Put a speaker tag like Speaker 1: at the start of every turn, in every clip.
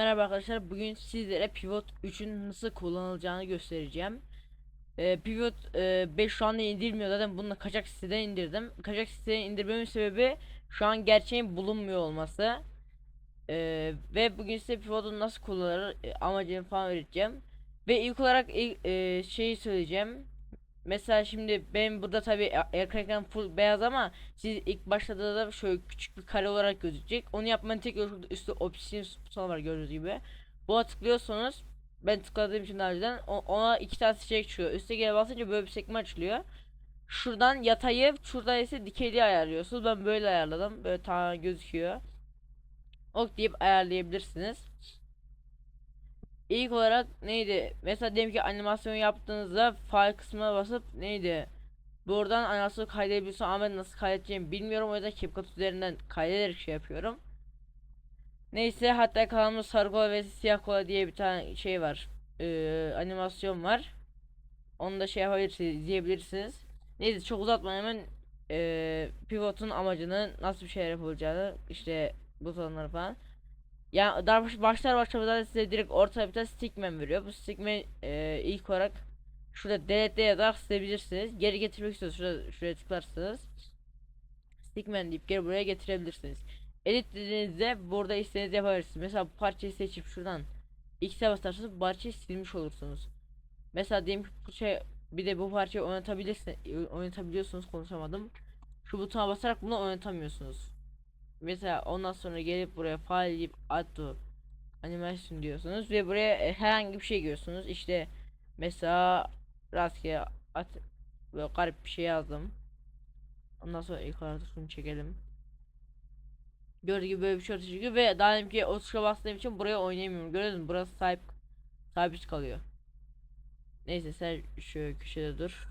Speaker 1: Merhaba arkadaşlar. Bugün sizlere Pivot 3'ün nasıl kullanılacağını göstereceğim. Ee, Pivot e, 5 şu anda indirmiyor zaten bunu kaçak siteden indirdim. Kaçak siteden indirmemin sebebi şu an gerçeğin bulunmuyor olması. Ee, ve bugün size Pivot'un nasıl kullanılır e, amacını falan öğreteceğim. Ve ilk olarak ilk, e, şeyi söyleyeceğim. Mesela şimdi benim burada tabi ekran ekran full beyaz ama siz ilk başladığınızda şöyle küçük bir kare olarak gözükecek. Onu yapmanın tek yolu üstte opsiyon butonu var gördüğünüz gibi. Buna tıklıyorsunuz. Ben tıkladığım için daha önceden ona iki tane seçenek çıkıyor. Üste geri basınca böyle bir sekme açılıyor. Şuradan yatayı, şuradan ise dikeyliği ayarlıyorsunuz. Ben böyle ayarladım. Böyle tamamen gözüküyor. Ok deyip ayarlayabilirsiniz. İlk olarak neydi? Mesela diyelim ki animasyon yaptığınızda file kısmına basıp neydi? Buradan animasyon kaydedebiliyorsun ama nasıl kaydedeceğimi bilmiyorum. O yüzden CapCut üzerinden kaydederek şey yapıyorum. Neyse hatta kanalımda sarı kola ve siyah kola diye bir tane şey var. Ee, animasyon var. Onu da şey yapabilirsiniz, izleyebilirsiniz. Neyse çok uzatmadan hemen ee, pivotun amacını nasıl bir şeyler yapılacağını işte butonları falan. Ya daha baş- başlar başlamaz size direkt ortaya bir tane stickman veriyor. Bu stickman e, ilk olarak şurada delete yazarak silebilirsiniz. Geri getirmek istiyorsanız şurada şuraya tıklarsınız. Stickman deyip geri buraya getirebilirsiniz. Edit dediğinizde burada istediğinizi yapabilirsiniz. Mesela bu parçayı seçip şuradan X'e basarsanız bu parçayı silmiş olursunuz. Mesela diyelim ki bu şey bir de bu parçayı oynatabilirsin oynatabiliyorsunuz konuşamadım. Şu butona basarak bunu oynatamıyorsunuz. Mesela ondan sonra gelip buraya file deyip add animation diyorsunuz ve buraya e, herhangi bir şey giriyorsunuz. İşte mesela rastgele at böyle garip bir şey yazdım. Ondan sonra olarak şunu çekelim. Gördüğü gibi böyle bir şey çıkıyor ve daha dedim ki o tuşa bastığım için buraya oynayamıyorum. Gördünüz mü? Burası sahip sabit kalıyor. Neyse sen şu köşede dur.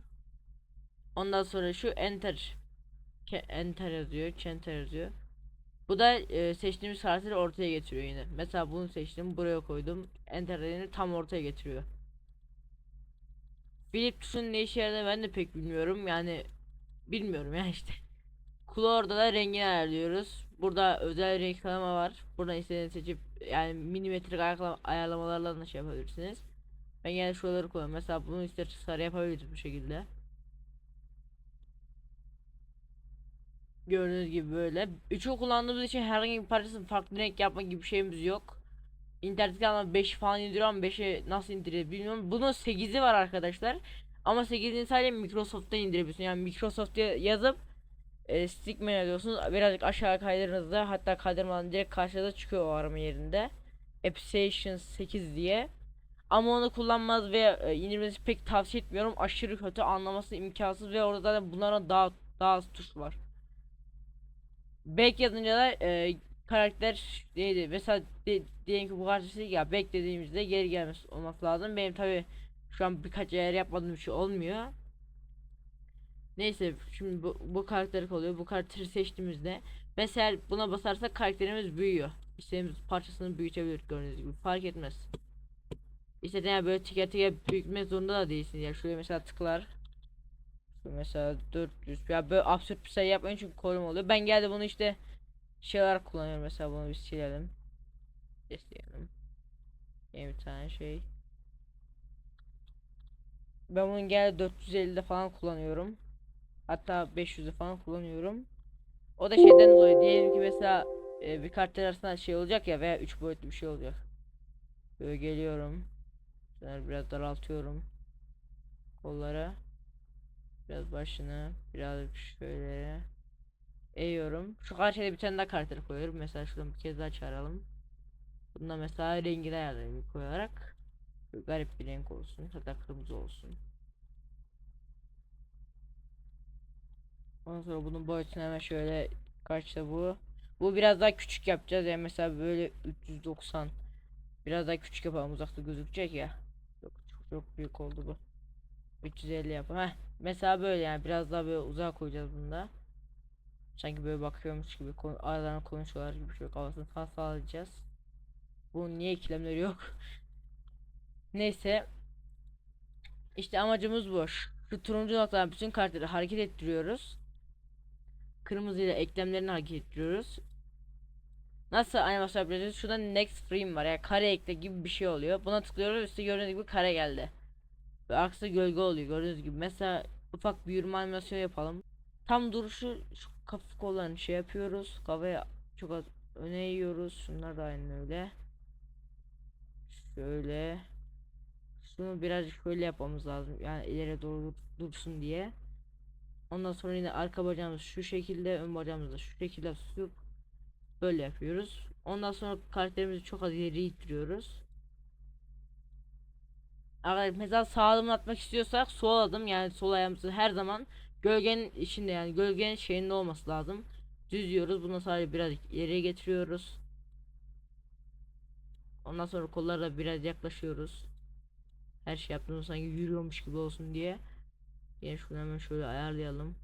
Speaker 1: Ondan sonra şu enter enter yazıyor, enter yazıyor. Bu da e, seçtiğimiz karakteri ortaya getiriyor yine. Mesela bunu seçtim, buraya koydum. Enter dediğinde tam ortaya getiriyor. Tuşunun ne işe yaradığını ben de pek bilmiyorum. Yani bilmiyorum ya işte. Color'da da rengini ayarlıyoruz. Burada özel renk tanıma var. Buradan istediğinizi seçip yani milimetrik ayarlama, ayarlamalarla da şey yapabilirsiniz. Ben yani şuraları kullanıyorum. Mesela bunu ister sarı yapabiliriz bu şekilde. Gördüğünüz gibi böyle. Üçü kullandığımız için herhangi bir parçasını farklı renk yapma gibi bir şeyimiz yok. İnternetten ama 5 falan indiriyor ama 5'i nasıl indirir bilmiyorum. Bunun 8'i var arkadaşlar. Ama 8'ini sadece Microsoft'tan indirebiliyorsun. Yani Microsoft'a yazıp e, Stickman alıyorsunuz. Birazcık aşağı kaydırdığınızda hatta kaydırmadan direkt karşınıza çıkıyor o arama yerinde. Applications 8 diye. Ama onu kullanmaz ve e, indirmesi pek tavsiye etmiyorum. Aşırı kötü anlaması imkansız ve orada zaten bunların daha daha az tuş var. Back yazınca da e, karakter neydi? Mesela de, diyelim ki bu karşısı ya back dediğimizde geri gelmesi olması lazım. Benim tabi şu an birkaç ayar yapmadığım şey olmuyor. Neyse şimdi bu, bu karakteri kalıyor. Bu karakteri seçtiğimizde mesela buna basarsak karakterimiz büyüyor. İstediğimiz parçasını büyütebilir gördüğünüz gibi. Fark etmez. İstediğin yani böyle teker teker büyütmek zorunda da değilsin. Ya şuraya mesela tıklar. Mesela 400 ya böyle absürt bir sayı yapmayın çünkü koruma oluyor. Ben geldi bunu işte şeyler kullanıyorum mesela bunu bir silelim. Isteyelim. Yeni bir tane şey. Ben bunu geldi 450'de falan kullanıyorum. Hatta 500'de falan kullanıyorum. O da şeyden dolayı diyelim ki mesela e, bir karakter arasında şey olacak ya veya 3 boyutlu bir şey olacak. Böyle geliyorum. Biraz daraltıyorum. Kollara. Biraz başını. Biraz şöyle. Eğiyorum. Şu karşıya bir tane daha karakter koyuyorum. Mesela şuradan bir kez daha çağıralım. Bunda mesela rengini ayarlayayım koyarak. Böyle garip bir renk olsun. Hatta kırmızı olsun. Ondan sonra bunun boyutunu hemen şöyle kaçta bu? Bu biraz daha küçük yapacağız. Yani mesela böyle 390. Biraz daha küçük yapalım uzakta gözükecek ya. Yok çok, çok büyük oldu bu. 350 yapalım. Heh. Mesela böyle yani biraz daha böyle uzağa koyacağız bunda. Sanki böyle bakıyormuş gibi aralarına konuşuyorlar gibi şöyle kafasını falan sağlayacağız. Bunun niye ikilemleri yok? Neyse. İşte amacımız bu. Şu turuncu noktadan bütün kartları hareket ettiriyoruz. Kırmızıyla eklemlerini hareket ettiriyoruz. Nasıl animasyon yapıyoruz? Şurada next frame var yani kare ekle gibi bir şey oluyor. Buna tıklıyoruz üstte gördüğünüz gibi kare geldi. Ve arkasında gölge oluyor gördüğünüz gibi. Mesela ufak bir yürüme animasyonu yapalım. Tam duruşu şu kafa kollarını şey yapıyoruz. Kafayı çok az öne eğiyoruz. Şunlar da aynı öyle. Şöyle. Şunu birazcık şöyle yapmamız lazım. Yani ileri doğru dursun diye. Ondan sonra yine arka bacağımız şu şekilde, ön bacağımızı da şu şekilde tutup böyle yapıyoruz. Ondan sonra karakterimizi çok az ileri ittiriyoruz. Arkadaşlar mesela sağ adım atmak istiyorsak sol adım yani sol ayağımızı her zaman gölgenin içinde yani gölgenin şeyinde olması lazım. Düzüyoruz. Bunu sadece biraz ileriye getiriyoruz. Ondan sonra kollarla biraz yaklaşıyoruz. Her şey yaptığımız sanki yürüyormuş gibi olsun diye. Yine şunu hemen şöyle ayarlayalım.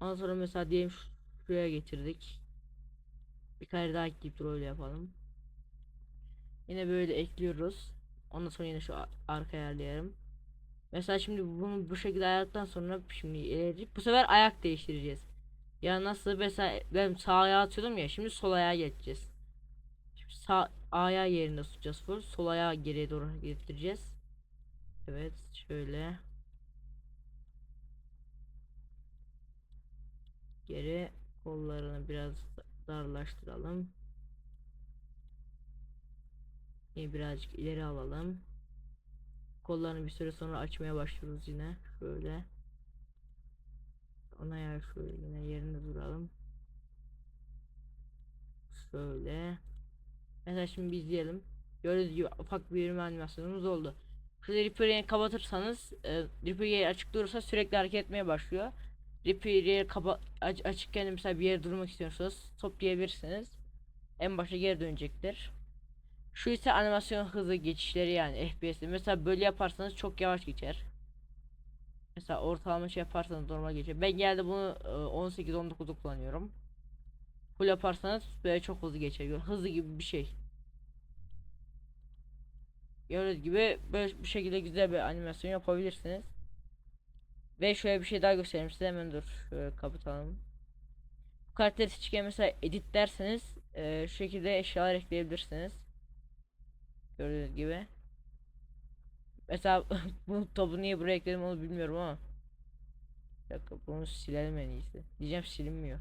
Speaker 1: Ondan sonra mesela diyelim şu- şuraya getirdik. Bir kare daha ekleyip öyle yapalım. Yine böyle ekliyoruz. Ondan sonra yine şu arka ayarlayalım. Mesela şimdi bunu bu şekilde ayarladıktan sonra şimdi ileri bu sefer ayak değiştireceğiz. Ya nasıl mesela ben sağ ayağı atıyordum ya şimdi sol ayağa geçeceğiz. Şimdi sağ ayağı yerinde tutacağız full. Sol ayağı geriye doğru getireceğiz. Evet şöyle. Geri kollarını biraz darlaştıralım. Yine birazcık ileri alalım. Kollarını bir süre sonra açmaya başlıyoruz yine. Şöyle. Ona yer şöyle yine yerinde duralım. Şöyle. Mesela şimdi bir izleyelim. Gördüğünüz gibi ufak bir yürüme animasyonumuz oldu. Şurada Reaper'ı kapatırsanız e, Reaper açık durursa sürekli hareket etmeye başlıyor. Reaper yeri kapa aç açıkken mesela bir yere durmak istiyorsanız toplayabilirsiniz. En başa geri dönecektir. Şu ise animasyon hızı geçişleri yani FPS'i. Mesela böyle yaparsanız çok yavaş geçer. Mesela ortalama şey yaparsanız normal geçer. Ben geldi bunu 18-19'da kullanıyorum. Full yaparsanız böyle çok hızlı geçer. Hızlı gibi bir şey. Gördüğünüz gibi böyle bir şekilde güzel bir animasyon yapabilirsiniz. Ve şöyle bir şey daha göstereyim size hemen dur. Şöyle kapatalım. Bu karakteri seçken mesela edit derseniz e, şu şekilde eşyalar ekleyebilirsiniz. Gördüğünüz gibi. Mesela bu topu niye buraya ekledim onu bilmiyorum ama. Bir dakika bunu silelim en iyisi. Diyeceğim silinmiyor.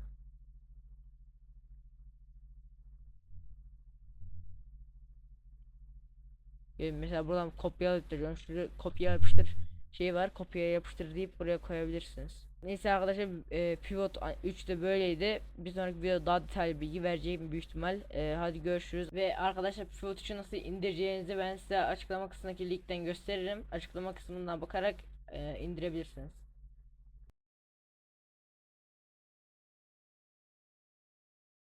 Speaker 1: Ee, mesela buradan kopyalayıp diyorum. Şuraya kopya yapıştır şey var. Kopyaya yapıştır deyip buraya koyabilirsiniz. Neyse arkadaşlar e, Pivot 3 de böyleydi. Bir sonraki videoda daha detaylı bilgi vereceğim büyük ihtimal. E, hadi görüşürüz. Ve arkadaşlar Pivot 3'ü nasıl indireceğinizi ben size açıklama kısmındaki linkten gösteririm. Açıklama kısmından bakarak e, indirebilirsiniz.